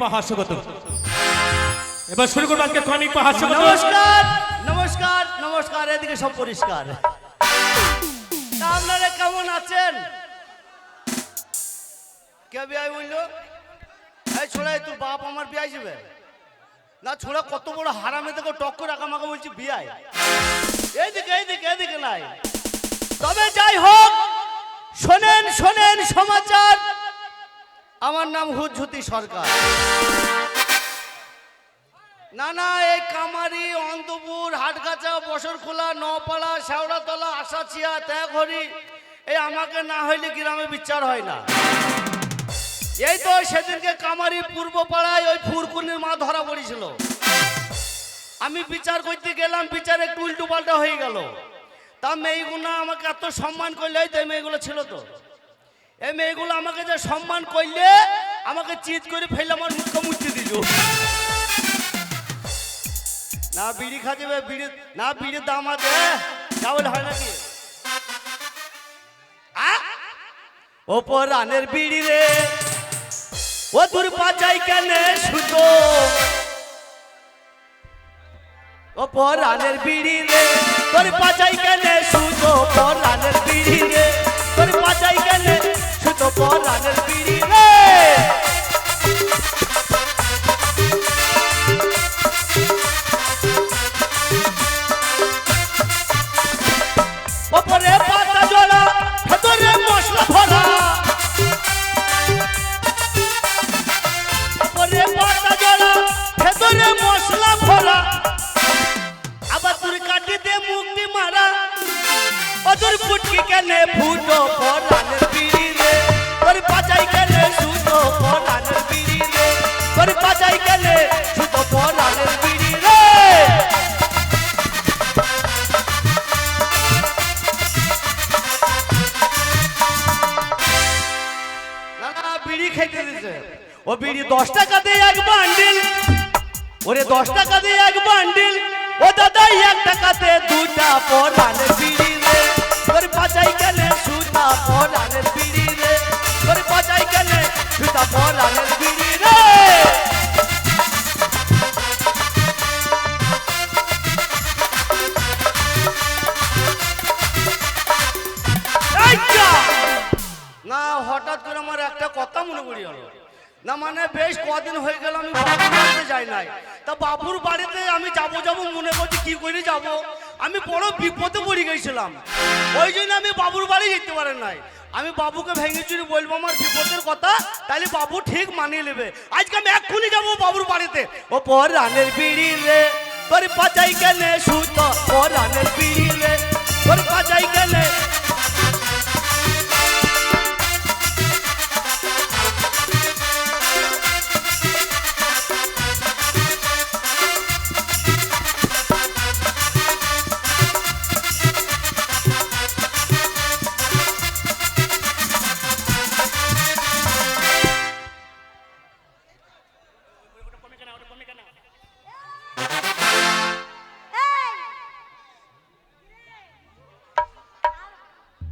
বা হাস্যগত এবার শুরু করব আজকে কমিক বা হাস্যগত নমস্কার নমস্কার নমস্কার, এদিকে সব পরিষ্কার। আপনারা কেমন আছেন? কে বিয়াই বলল? এই ছোড়াই তোর বাপ আমার বিয়াই যাবে? না ছোড়া, কত বড় হারামে দেখো টক্কর আমাকে বলছি বিয়াই। এইদিকে এইদিকে এইদিকে নাই। তবে যাই হোক, শোনেন শোনেন সমাচার। আমার নাম হুজ্জুতি সরকার। না না এই কামারি, অন্তপুর, হাটগাছা, বসরখোলা নপাড়া শেওড়াতলা আশাছিয়া ত্যাগহরি, এই আমাকে না হইলে গ্রামে বিচার হয় না। এই তো সেদিনকে কামারি পূর্ব পাড়ায় ওই ফুরকুনির মা ধরা পড়েছিল। আমি বিচার করতে গেলাম, বিচার একটু উল্টো পাল্টা হয়ে গেল। তা মেয়েগুলো আমাকে এত সম্মান করলে, এই তো মেয়েগুলো ছিল তো। এই মেয়েগুলো আমাকে যে সম্মান করলে, আমাকে চিৎ করে ফেলে আমার মুখে মুচতে দিল। না বিড়ি খা যাবে বিড়ি, না বিড়ির দাম আছে। চাউল হয় নাকি? ওপর রানের বিড়ি রে। ও তোর পাচাই কেন সুতো? ওপর রানের বিড়ি রে। তোর পাচাই কেন সুতো? রানের বিড়ি রে। তোর পাচাই গেলে শুধু পর এক বান্ডিল, ও দাদা, এক টাকাতে দুটা পরানের বিড়ি রে। তোর পাচাই কেনে সুতা পরানের বিড়ি রে। তোর পাচাই কেনে সুতা পরানের বিড়ি না, হঠাৎ করে আমার একটা কথা মনে পড়ে গেল। না মানে বেশ কদিন হয়ে গেল আমি বাবুর যাই নাই। তা বাবুর বাড়িতে আমি যাব যাব মনে করছি, কি করে যাব? আমি বড় বিপদে পড়ে গেছিলাম। ওই জন্য আমি বাবুর বাড়ি যেতে পারেন নাই। আমি বাবুকে ভেঙে চুরি বলব আমার বিপদের কথা তাহলে বাবু ঠিক মানিয়ে নেবে। আজকে আমি এক্ষুনি যাব বাবুর বাড়িতে। ও পর রানের বিড়ি রে পাচাই কেনে সুত, পর রানের বিড়ি রে পাচাই কেনে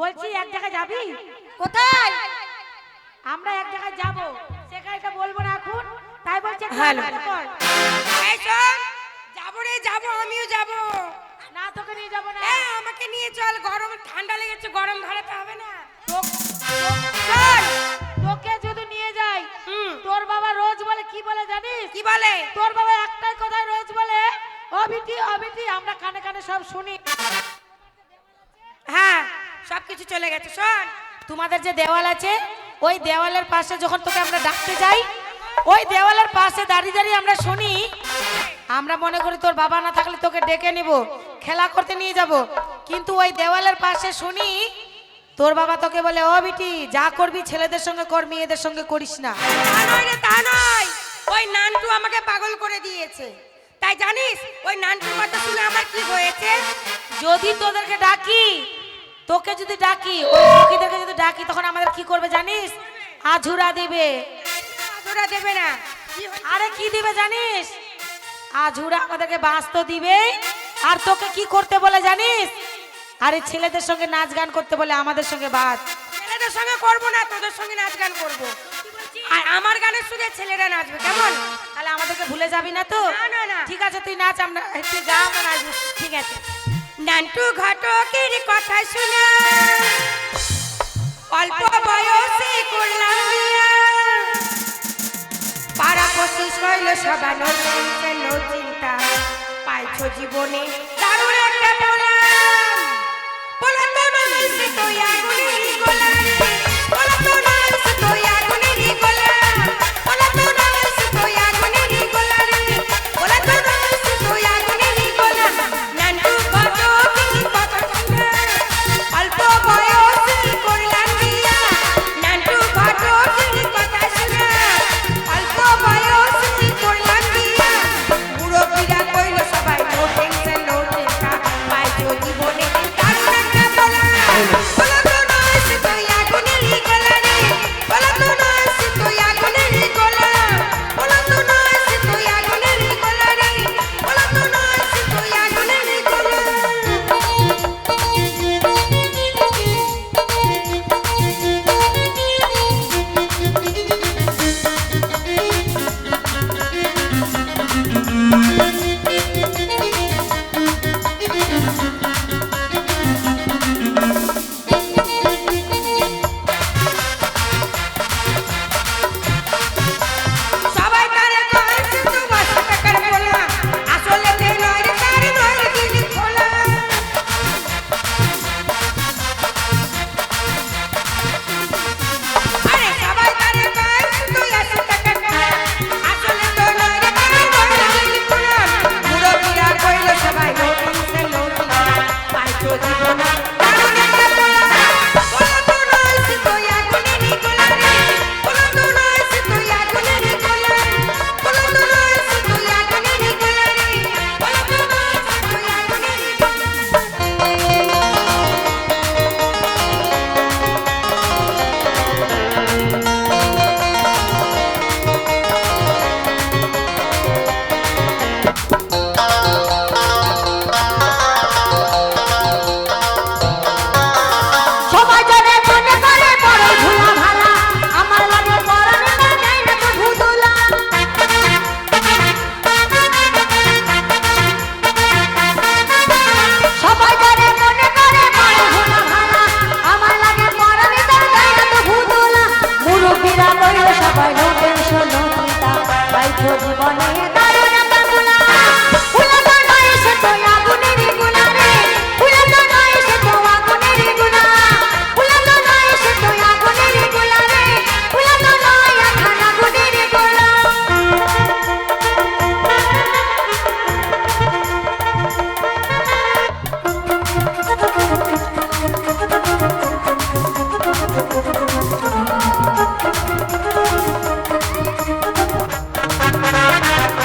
বলছি এক জায়গায় যাবি? কোথায়? আমরা এক জায়গায় যাব। সেখানে বলব না এখন। তাই বলছি হ্যালো। যাব রে যাব আমিও যাব। না তোকে নিয়ে যাব না। আমাকে নিয়ে চল গরম ঠান্ডা লেগেছে গরম ধরাতে হবে না। তোক- চল। তোকে যদি নিয়ে যাই। তোর বাবা রোজ বলে কি বলে জানিস? কি বলে? তোর বাবা একটাই কথাই রোজ বলে অবিটি অবিটি আমরা কানে কানে সব শুনি। সব কিছু চলে গেছে শোন। তোমাদের যে দেওয়াল আছে ওই দেওয়ালের পাশে যখন তোকে আমরা ডাকতে যাই ওই দেওয়ালের পাশে দাঁড়িয়ে দাঁড়িয়ে আমরা শুনি আমরা মনে করি তোর বাবা না থাকলে তোকে ডেকে নিব খেলা করতে নিয়ে যাব। কিন্তু ওই দেওয়ালের পাশে শুনি তোর বাবা তোকে বলে ও বিটি যা করবি ছেলেদের সঙ্গে কর মেয়েদের সঙ্গে করিস না। তা নয়। ওই নানটু আমাকে পাগল করে দিয়েছে। তাই জানিস ওই নানটুর কথা শুনে আমার কি হয়েছে? যদি তোদেরকে ডাকি তোকে যদি ডাকি ওই সখীদেরকে যদি ডাকি তখন আমাদের কি করবে জানিস? আঝুরা দেবে। আঝুরা দেবে না। আরে কি দিবে জানিস? আঝুরা আমাদেরকে বাঁশ তো দিবে। আর তোকে কি করতে বলে জানিস? আরে ছেলেদের সঙ্গে নাচ গান করতে বলে আমাদের সঙ্গে বাদ ছেলেদের সঙ্গে করব না তোদের সঙ্গে নাচ গান করব। আর আমার গানের সুরে ছেলেরা নাচবে কেমন? তাহলে আমাদেরকে ভুলে যাবি না তো? না না ঠিক আছে তুই নাচ আমরা তুই গা আমরা নাচবো। ঠিক আছে। নান্টু ঘটকের কথা শুনে। অল্প বয়সে করলাম পাড়া পশু শৈল সবার টেনশন চিন্তা পাইছো জীবনে দারুণ একটা বলা বলা তো নয় তুই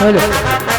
Olha.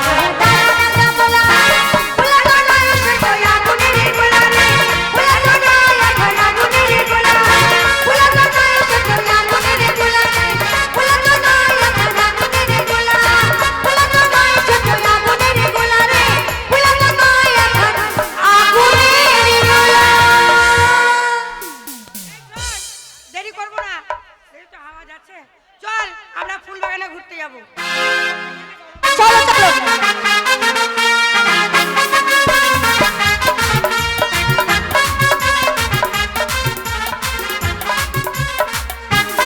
da da